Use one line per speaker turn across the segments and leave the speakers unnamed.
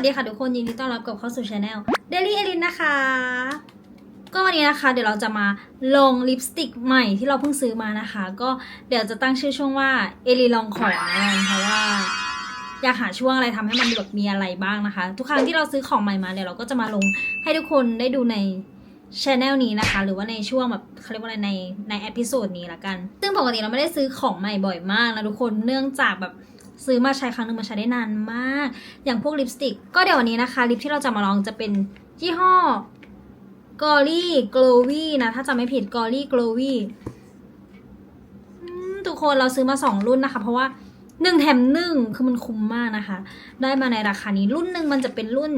วัสดีค่ะทุกคนยินดีต้อนรับกลับเข้าสู่ช anel Daily e l i n นะคะ ก็วันนี้นะคะ เดี๋ยวเราจะมาลงลิปสติกใหม่ที่เราเพิ่งซื้อมานะคะ ก็เดี๋ยวจะตั้งชื่อช่วงว่าเอลิลองของกันเพราะว่าอยากหาช่วงอะไรทำให้มันแบบมีอะไรบ้างนะคะ ทุกครั้งที่เราซื้อของใหม่มาเดี๋ยวเราก็จะมาลงให้ทุกคนได้ดูในช anel นี้นะคะ หรือว่าในช่วงแบบเขาเรียกว่าอะไรในในเอพิโซดนี้ละกัน ซึ่งปกติเราไม่ได้ซื้อของใหม่บ่อยมากนะทุกคนเนื่องจากแบบ ซื้อมาใช้ครั้งหนึ่งมันใช้ได้นานมาก อย่างพวกลิปสติก ก็เดี๋ยววันนี้นะคะ ลิปที่เราจะมาลองจะเป็นยี่ห้อ g o r y Glowy นะ ถ้าจำไม่ผิด g o r y Glowy ทุกคนเราซื้อมาสองรุ่นนะคะ เพราะว่าหนึ่งแถมหนึ่งคือมันคุ้มมากนะคะ ได้มาในราคานี้รุ่นหนึ่งมันจะเป็นรุ่น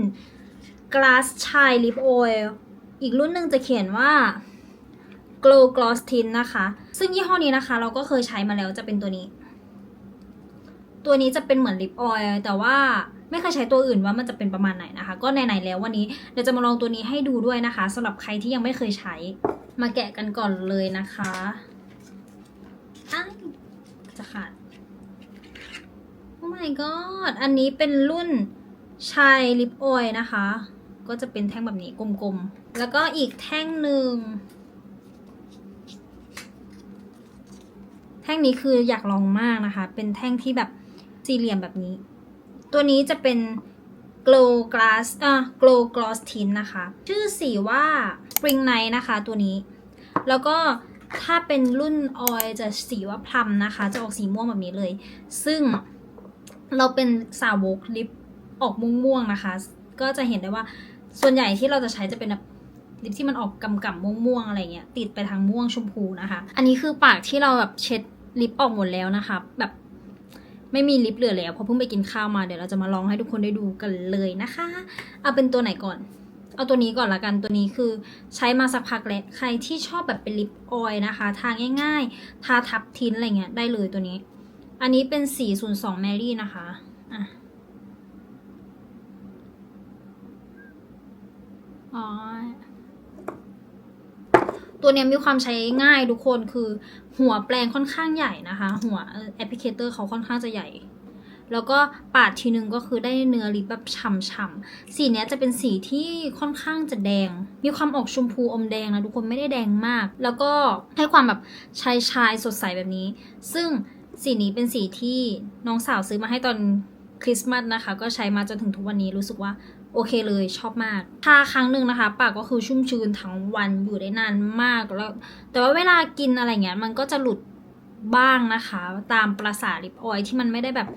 Glass Chai Lip Oil อีกรุ่นหนึ่งจะเขียนว่า Glow Gloss Tint นะคะ ซึ่งยี่ห้อนี้นะคะ เราก็เคยใช้มาแล้วจะเป็นตัวนี้ ตัวนี้จะเป็นเหมือนลิปออยล์แต่ว่าไม่เคยใช้ตัวอื่นว่ามันจะเป็นประมาณไหนนะคะ ก็ไหนๆแล้ววันนี้เดี๋ยวจะมาลองตัวนี้ให้ดูด้วยนะคะสำหรับใครที่ยังไม่เคยใช้มาแกะกันก่อนเลยนะคะอ้าจะขาดโอ้ my god อันนี้เป็นรุ่นชายลิปออยล์นะคะ ก็จะเป็นแท่งแบบนี้กลมๆ แล้วก็อีกแท่งหนึ่งแท่งนี้คืออยากลองมากนะคะ เป็นแท่งที่แบบ สี่เหลี่ยมแบบนี้ ตัวนี้จะเป็น glow glass อะ glow gloss tint นะคะ ชื่อสีว่า spring night นะคะตัวนี้ แล้วก็ถ้าเป็นรุ่น oil จะสีว่าพลัมนะคะ จะออกสีม่วงแบบนี้เลย ซึ่งเราเป็นสาวกลิปออกม่วงๆนะคะ ก็จะเห็นได้ว่าส่วนใหญ่ที่เราจะใช้จะเป็นแบบลิปที่มันออกกำกับม่วงๆอะไรเงี้ยติดไปทางม่วงชมพูนะคะ อันนี้คือปากที่เราแบบเช็ดลิปออกหมดแล้วนะคะ แบบ ไม่มีลิปเหลือแล้วเพราะเพิ่งไปกินข้าวมาเดี๋ยวเราจะมาลองให้ทุกคนได้ดูกันเลยนะคะ เอาเป็นตัวไหนก่อน เอาตัวนี้ก่อนละกันตัวนี้คือใช้มาสักพักแล้วใครที่ชอบแบบเป็นลิปออยนะคะ ทาง่ายๆ ทาทับทินอะไรเงี้ยได้เลยตัวนี้ อันนี้เป็นสี02แมรี่นะคะอะอ๋อ ตัวเนี้ยมีความใช้ง่ายทุกคนคือหัวแปลงค่อนข้างใหญ่นะคะ หัวแอปพลิเคเตอร์เขาค่อนข้างจะใหญ่ แล้วก็ปาดทีนึงก็คือได้เนื้อลิปแบบฉ่ำๆสีเนี้ยจะเป็นสีที่ค่อนข้างจะแดง มีความออกชมพูอมแดงนะทุกคนไม่ได้แดงมาก แล้วก็ให้ความแบบชายชายสดใสแบบนี้ ซึ่งสีนี้เป็นสีที่น้องสาวซื้อมาให้ตอนคริสต์มาสนะคะ ก็ใช้มาจนถึงทุกวันนี้รู้สึกว่า โอเคเลยชอบมากทาครั้งหนึ่งนะคะ ปากก็คือชุ่มชื้นทั้งวันอยู่ได้นานมากแล้ว แต่ว่าเวลากินอะไรเงี้ย มันก็จะหลุดบ้างนะคะ ตามประสาลิปออยที่มันไม่ได้แบบ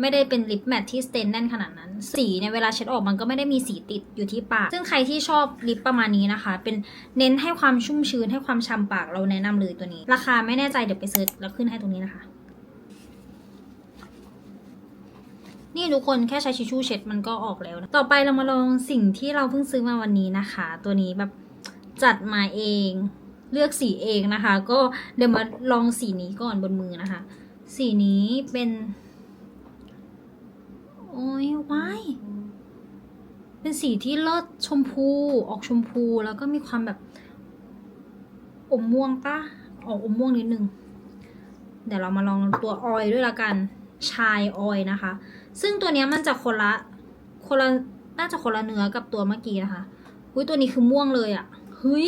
ไม่ได้เป็นลิปแมทที่สเตนแน่นขนาดนั้น สีเนี่ยเวลาเช็ดออกมันก็ไม่ได้มีสีติดอยู่ที่ปาก ซึ่งใครที่ชอบลิปประมาณนี้นะคะ เป็นเน้นให้ความชุ่มชื้นให้ความฉ่ำปากเราแนะนำเลยตัวนี้ ราคาไม่แน่ใจเดี๋ยวไปเซิร์ชแล้วขึ้นให้ตรงนี้นะคะ นี่ทุกคนแค่ใช้ชิชชู่เช็ดมันก็ออกแล้วนะต่อไปเรามาลองสิ่งที่เราเพิ่งซื้อมาวันนี้นะคะ ตัวนี้แบบจัดมาเองเลือกสีเองนะคะ ก็เดี๋ยวมาลองสีนี้ก่อนบนมือนะคะ สีนี้เป็น โอ้ยว้ายเป็นสีที่เลิศชมพูออกชมพูแล้วก็มีความแบบอมม่วงปะออกอมม่วงนิดนึง เดี๋ยวเรามาลองตัวออยด้วยละกัน ชายออยนะคะ ซึ่งตัวเนี้ยมันจะคนละคนละน่าจะคนละเนื้อกับตัวเมื่อกี้นะคะหุ้ยตัวนี้คือม่วงเลยอะ่ะเฮ้ย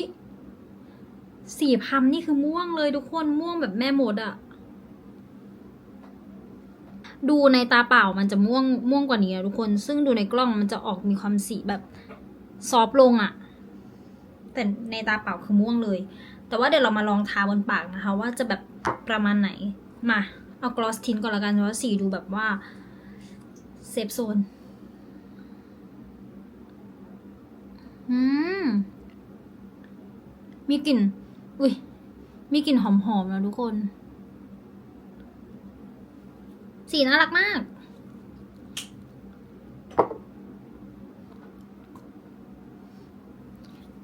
สีพัมนี่คือม่วงเลยทุกคนม่วงแบบแม่หมดอะ่ะ ดูในตาเปล่ามันจะม่วงม่วงกว่านี้ทุกคน ซึ่งดูในกล้องมันจะออกมีความสีแบบซอฟลงอะ่ะ แต่ในตาเปล่าคือม่วงเลย แต่ว่าเดี๋ยวเรามาลองทาบนปากนะคะ ว่าจะแบบประมาณไหนมาเอากลอสทินก่อนละกันเพราะว่าสีดูแบบว่า เซฟโซน อืม มีกลิ่น อุ้ย มีกลิ่นหอมๆนะทุกคน สีน่ารักมาก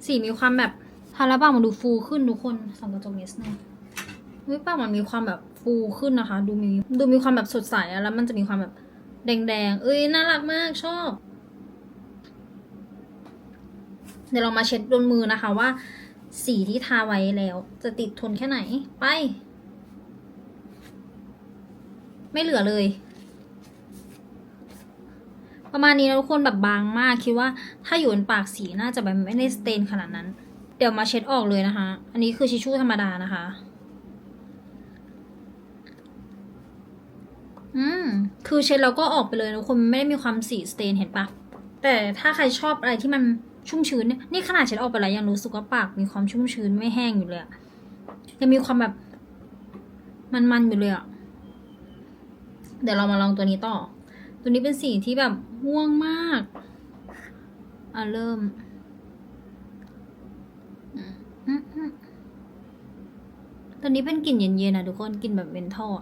สีมีความแบบทาแล้วปากมันดูฟูขึ้นทุกคนส่องกระจกนิดนึงเฮ้ยปากมันมีความแบบฟูขึ้นนะคะ ดูมีดูมีความแบบสดใสแล้วมันจะมีความแบบ แดงๆเอ้ยน่ารักมากชอบ เดี๋ยวเรามาเช็ดบนมือนะคะว่า สีที่ทาไว้แล้ว จะติดทนแค่ไหนไป ไม่เหลือเลย ประมาณนี้นะทุกคนแบบบางมากคิดว่าถ้าอยู่บนปากสีน่าจะแบบไม่ได้สเตนขนาดนั้น เดี๋ยวมาเช็ดออกเลยนะคะ อันนี้คือชิชชู่ธรรมดานะคะ อืม คือเช็ดแล้วก็ออกไปเลยนะทุกคนไม่ได้มีความสีสเตนเห็นปะ แต่ถ้าใครชอบอะไรที่มันชุ่มชื้นเนี่ยนี่ขนาดเช็ดออกไปแล้วยังรู้สึกว่าปากมีความชุ่มชื้นไม่แห้งอยู่เลยยังมีความแบบ มันๆอยู่เลยอะเดี๋ยวเรามาลองตัวนี้ต่อ ตัวนี้เป็นสีที่แบบม่วงมาก อะเริ่มอืมอืมอืมตัวนี้เป็นกลิ่นเย็นๆนะทุกคนกลิ่นแบบเวนทอล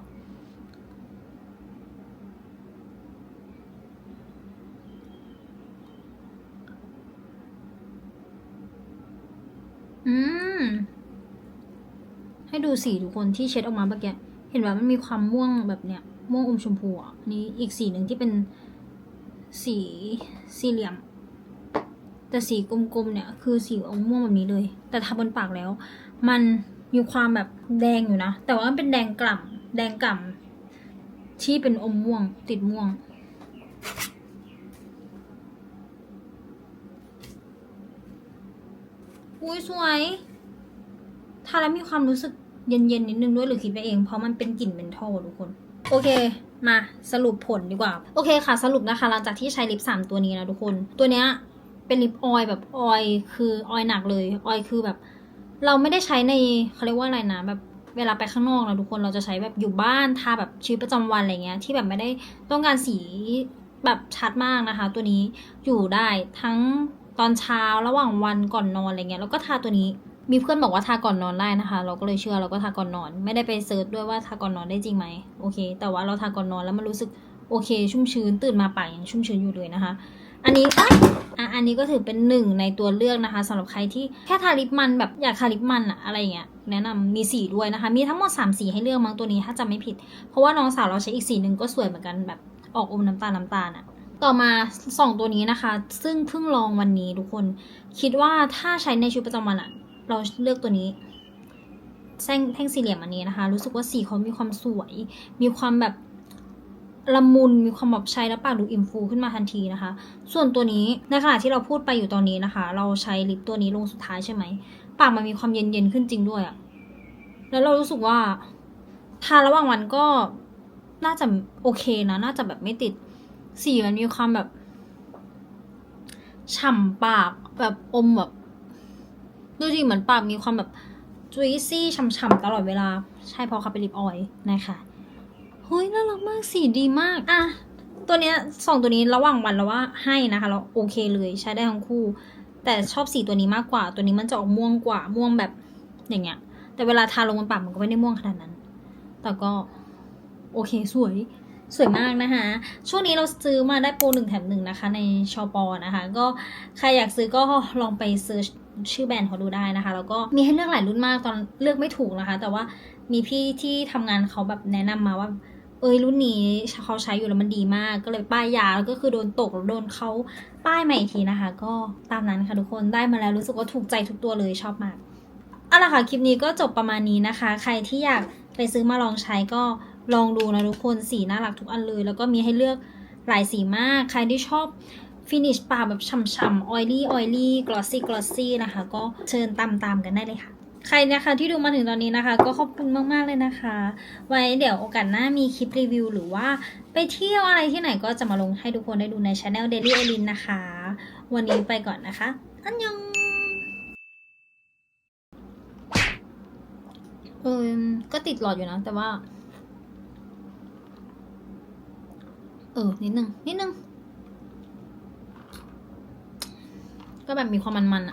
อืม ให้ดูสีทุกคนที่เช็ดออกมาเมื่อกี้เห็นว่ามันมีความม่วงแบบเนี้ย ม่วงอมชมพูอะนี่อีกสีหนึ่งที่เป็นสีสี่เหลี่ยม แต่สีกลมๆเนี่ย คือสีอมม่วงแบบนี้เลย แต่ทาบนปากแล้ว มันมีความแบบแดงอยู่นะ แต่ว่ามันเป็นแดงกล่ำแดงกล่ำที่เป็นอมม่วงติดม่วง อุ้ยสวยทาแล้วมีความรู้สึกเย็นๆนิดนึงด้วยหรือคิดไปเอง เพราะมันเป็นกลิ่นเมนทอลทุกคน โอเคมาสรุปผลดีกว่า โอเคค่ะ สรุปนะคะหลังจากที่ใช้ลิปสามตัวนี้นะทุกคน ตัวเนี้ยเป็นลิปออยล์แบบออยล์คือออยล์หนักเลยออยล์คือแบบ เราไม่ได้ใช้ในเขาเรียกว่าอะไรนะแบบเวลาไปข้างนอกนะทุกคนเราจะใช้แบบอยู่บ้านทาแบบชีวิตประจำวันอะไรเงี้ยที่แบบไม่ได้ต้องการสีแบบชัดมากนะคะ ตัวนี้อยู่ได้ทั้ง ตอนเช้าระหว่างวันก่อนนอนอะไรเงี้ยแล้วก็ทาตัวนี้ มีเพื่อนบอกว่าทาก่อนนอนได้นะคะ เราก็เลยเชื่อเราก็ทาก่อนนอน ไม่ได้ไปเซิร์ชด้วยว่าทาก่อนนอนได้จริงไหมโอเค แต่ว่าเราทาก่อนนอนแล้วมันรู้สึกโอเค ชุ่มชื้นตื่นมาปากยังชุ่มชื้นอยู่เลยนะคะ อันนี้อะอันนี้ก็ถือเป็นหนึ่งในตัวเลือกนะคะสำหรับใครที่แค่ทาลิปมันแบบอยากทาลิปมันอะอะไรเงี้ยแนะนำมีสีด้วยนะคะ มีทั้งหมด3สีให้เลือกมั้งตัวนี้ถ้าจำไม่ผิด เพราะว่าน้องสาวเราใช้อีกสีหนึ่งก็สวยเหมือนกันแบบออกอมน้ำตาลน้ำตาลอะ ต่อมาสองตัวนี้นะคะ ซึ่งเพิ่งลองวันนี้ทุกคน คิดว่าถ้าใช้ในชีวิตประจำวันอะเราเลือกตัวนี้แท่งแท่งสี่เหลี่ยมอันนี้นะคะ รู้สึกว่าสีเขามีความสวย มีความแบบละมุนมีความแบบใช้แล้วปากดูอิ่มฟูขึ้นมาทันทีนะคะ ส่วนตัวนี้ในขณะที่เราพูดไปอยู่ตอนนี้นะคะ เราใช้ลิปตัวนี้ลงสุดท้ายใช่ไหมปากมันมีความเย็นๆขึ้นจริงด้วยอะแล้วเรารู้สึกว่าทาระหว่างวันก็น่าจะโอเคนะ น่าจะแบบไม่ติด สีมันมีความแบบฉ่ำปากแบบอมแบบดูดิเหมือนปากมีความแบบจุยซี่ฉ่ำๆตลอดเวลา ใช่เพราะเขาเป็นลิปออยล์นะคะเฮ้ยน่ารักมากสีดีมากอะตัวเนี้ยสองตัวนี้ระหว่างวันเราว่าให้นะคะเราโอเคเลยใช้ได้ทั้งคู่ แต่ชอบสีตัวนี้มากกว่า ตัวนี้มันจะออกม่วงกว่าม่วงแบบอย่างเงี้ย แต่เวลาทาลงบนปากมันก็ไม่ได้ม่วงขนาดนั้น แต่ก็โอเคสวย สวยมากนะคะ ช่วงนี้เราซื้อมาได้โปรหนึ่งแถมหนึ่งนะคะ ในชอปอนะคะ ก็ใครอยากซื้อก็ลองไปเซิร์ชชื่อแบรนด์เขาดูได้นะคะ แล้วก็มีให้เลือกหลายรุ่นมากตอนเลือกไม่ถูกนะคะ แต่ว่ามีพี่ที่ทำงานเขาแบบแนะนำมาว่า เอ้ยรุ่นนี้เขาใช้อยู่แล้วมันดีมาก ก็เลยป้ายยาแล้วก็คือโดนตกโดนเขาป้ายมาอีกทีนะคะ ก็ตามนั้นค่ะทุกคนได้มาแล้วรู้สึกว่าถูกใจทุกตัวเลยชอบมากเอาละค่ะคลิปนี้ก็จบประมาณนี้นะคะ ใครที่อยากไปซื้อมาลองใช้ก็ ลองดูนะทุกคนสีน่ารักทุกอันเลย แล้วก็มีให้เลือกหลายสีมาก ใครที่ชอบฟินิชปากแบบฉ่ำๆออยลี่ออยลี่กลอสซี่กลอสซี่นะคะ ก็เชิญตามๆกันได้เลยค่ะ ใครนะคะที่ดูมาถึงตอนนี้นะคะ ก็ขอบคุณมากๆเลยนะคะ ไว้เดี๋ยวโอกาสหน้ามีคลิปรีวิว หรือว่าไปเที่ยวอะไรที่ไหนก็จะมาลงให้ทุกคนได้ดูในช anel Daily e l i n นะคะ วันนี้ไปก่อนนะคะอันยองเออก็ติดหลอดอยู่นะ แต่ว่า เออ นิดนึง นิดนึง ก็แบบมีความมันๆอะ